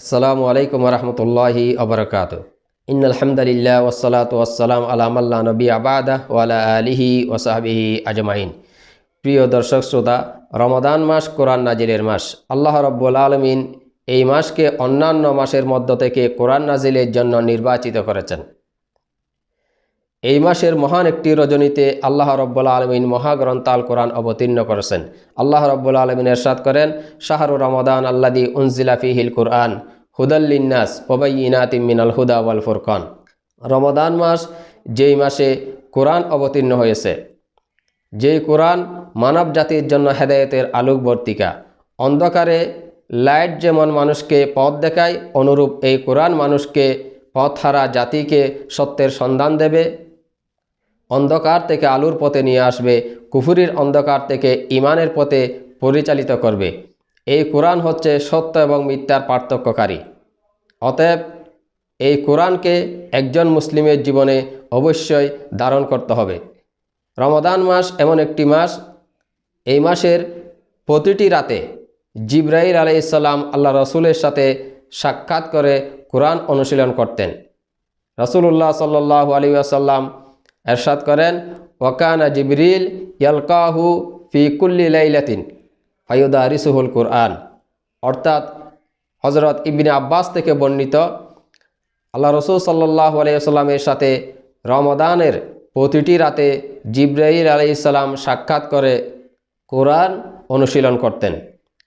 আসসালামু আলাইকুম রহমতুল্লাহি আবরকাত ইন আলহামদুলিল্লাহ ওসালাম ওয়াসালাম আলামাল্লা নবী আবাদা ওয়ালা আলিহি ওসাহাবিহি আজমাইন। প্রিয় দর্শক শ্রোতা রমাদান মাস কোরআন নাজিলের মাস। আল্লাহ রব্বুল আলমিন এই মাসকে অন্যান্য মাসের মধ্য থেকে কোরআন নাজিলের জন্য নির্বাচিত করেছেন। এই মাসের মহান একটি রজনীতে আল্লাহ রব্বুল আলমিন মহাগ্রন্থ আল কোরআন অবতীর্ণ করেছেন। আল্লাহ রব্বুল আলমিন এরশাদ করেন, শাহরু রমাদান আল্লাদি উনজিলা ফিহিল কুরআন হুদাল্লিন্নাস ওবাইনাতিম মিনাল হুদা ওয়াল ফুরকান। রমাদান মাস যেই মাসে কোরআন অবতীর্ণ হয়েছে, যেই কোরআন মানব জাতির জন্য হেদায়েতের আলোকবর্তিকা, অন্ধকারে লাইট যেমন মানুষকে পথ দেখায়, অনুরূপ এই কোরআন মানুষকে পথহারা জাতিকে সত্যের সন্ধান দেবে। অন্ধকার থেকে আলুর পথে নিয়ে আসবে, কুফুরির অন্ধকার থেকে ইমানের পথে পরিচালিত করবে। এই কোরআন হচ্ছে সত্য এবং মিথ্যার পার্থক্যকারী। অতএব এই কোরআনকে একজন মুসলিমের জীবনে অবশ্যই ধারণ করতে হবে। রমদান মাস এমন একটি মাস, এই মাসের প্রতিটি রাতে জিব্রাহিল আলাইসাল্লাম আল্লাহ রসুলের সাথে সাক্ষাৎ করে কোরআন অনুশীলন করতেন। রসুল্লাহ সাল্লাহ আলী আসাল্লাম এরশাদ করেন ওকানা জিবরিল ইয়ালকাহু ফি কুল্লি লাইলাতিন ফায়ুদা রিসুহুল কোরআন। অর্থাৎ হজরত ইবিন আব্বাস থেকে বর্ণিত, আল্লাহ রসুল সাল্লাহ আলাইসাল্লামের সাথে রমাদানের প্রতিটি রাতে জিব্রাহিল আলাইসাল্লাম সাক্ষাৎ করে কোরআন অনুশীলন করতেন।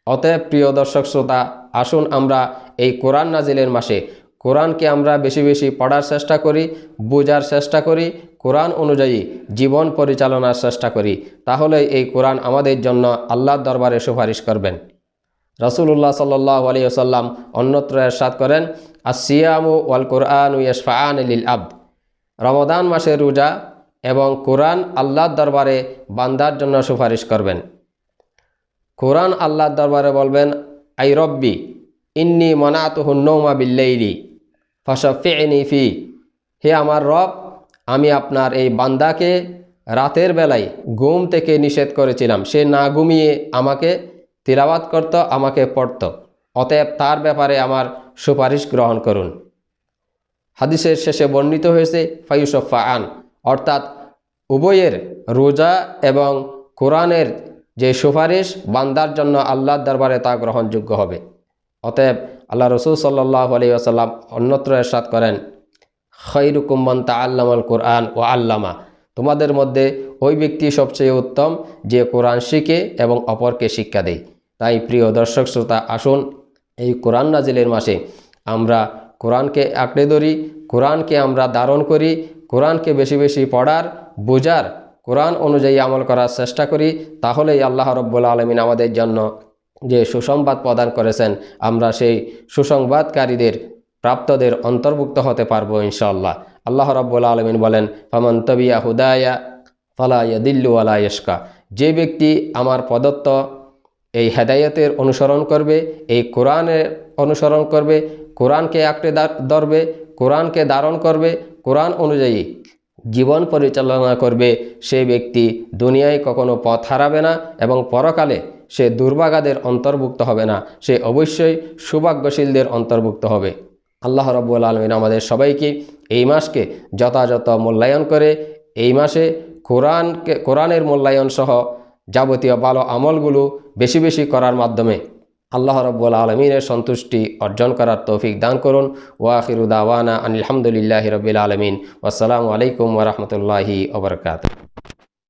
অতএব প্রিয় দর্শক শ্রোতা, আসুন আমরা এই কোরআন নাজিলের মাসে কোরআনকে আমরা বেশি বেশি পড়ার চেষ্টা করি, বোঝার চেষ্টা করি, কোরআন অনুযায়ী জীবন পরিচালনার চেষ্টা করি। তাহলে এই কোরআন আমাদের জন্য আল্লাহর দরবারে সুপারিশ করবেন। রসুল্লাহ সাল্লাহ আলিয়াল্লাম অন্যত্র এরশাদ করেন আসিয়ামু ওয়াল কোরআন ইয়াসফাআন লিল আব্দ। রমদান মাসের রোজা এবং কোরআন আল্লাহর দরবারে বান্দার জন্য সুপারিশ করবেন। কোরআন আল্লাহর দরবারে বলবেন, আই রব্বি, ইন্নি মনাতুহুন্নৌমা বিল্লাইলি ফসফিনি ফি। হে আমার রব, আমি আপনার এই বান্দাকে রাতের বেলায় ঘুম থেকে নিষেধ করেছিলাম। সে না ঘুমিয়ে আমাকে তিলাবাত করত, আমাকে পড়ত। অতএব তার ব্যাপারে আমার সুপারিশ গ্রহণ করুন। হাদিসের শেষে বর্ণিত হয়েছে ফায়ুসফা আন অর্থাৎ উভয়ের রোজা এবং কোরআনের যে সুপারিশ, বান্দার জন্য আল্লাহর দরবারে তা গ্রহণযোগ্য হবে। অতএব আল্লাহ রসুল সাল্লাহ আলী আসাল্লাম অন্যত্র এরশাদ করেন খৈরুকুম্মন তা আল্লামাল কোরআন ও আল্লামা। তোমাদের মধ্যে ওই ব্যক্তি সবচেয়ে উত্তম যে কোরআন শিখে এবং অপরকে শিক্ষা দেয়। তাই প্রিয় দর্শক শ্রোতা, আসুন এই কোরআন নাজিলের মাসে আমরা কোরআনকে আঁকড়ে ধরি, কোরআনকে আমরা ধারণ করি, কোরআনকে বেশি বেশি পড়ার, বোঝার, কোরআন অনুযায়ী আমল করার চেষ্টা করি, তাহলেই আল্লাহ রব্বুল আলমিন আমাদের জন্য যে সুসংবাদ প্রদান করেছেন, আমরা সেই সুসংবাদকারীদের, প্রাপ্তদের অন্তর্ভুক্ত হতে পারব ইনশাল্লাহ আল্লাহ রব্বুল আলমিন বলেন, ফমন তবিয়া হুদায়া ফলা দিল্লু আলা ইস্কা যে ব্যক্তি আমার প্রদত্ত এই হেদায়তের অনুসরণ করবে, এই কোরআনের অনুসরণ করবে, কোরআনকে আঁকড়ে ধরবে, কোরআনকে ধারণ করবে, কোরআন অনুযায়ী জীবন পরিচালনা করবে, সে ব্যক্তি দুনিয়ায় কখনো পথ হারাবে না এবং পরকালে সে দুর্ভাগাদের অন্তর্ভুক্ত হবে না, সে অবশ্যই সৌভাগ্যশীলদের অন্তর্ভুক্ত হবে। আল্লাহ রব্বুল আলমিন আমাদের সবাইকে এই মাসকে যথাযথ মূল্যায়ন করে এই মাসে কোরআনকে, কোরআনের মূল্যায়ন সহ যাবতীয় ভালো আমলগুলো বেশি বেশি করার মাধ্যমে আল্লাহ রব্বুল আলমিনের সন্তুষ্টি অর্জন করার তৌফিক দান করুন। ওয়াখিরুদাওয়ানা আনিলামদুলিল্লাহ রবিল আলমিন। আসসালামু আলাইকুম ওরহমতুল্লাহি ওবরকাত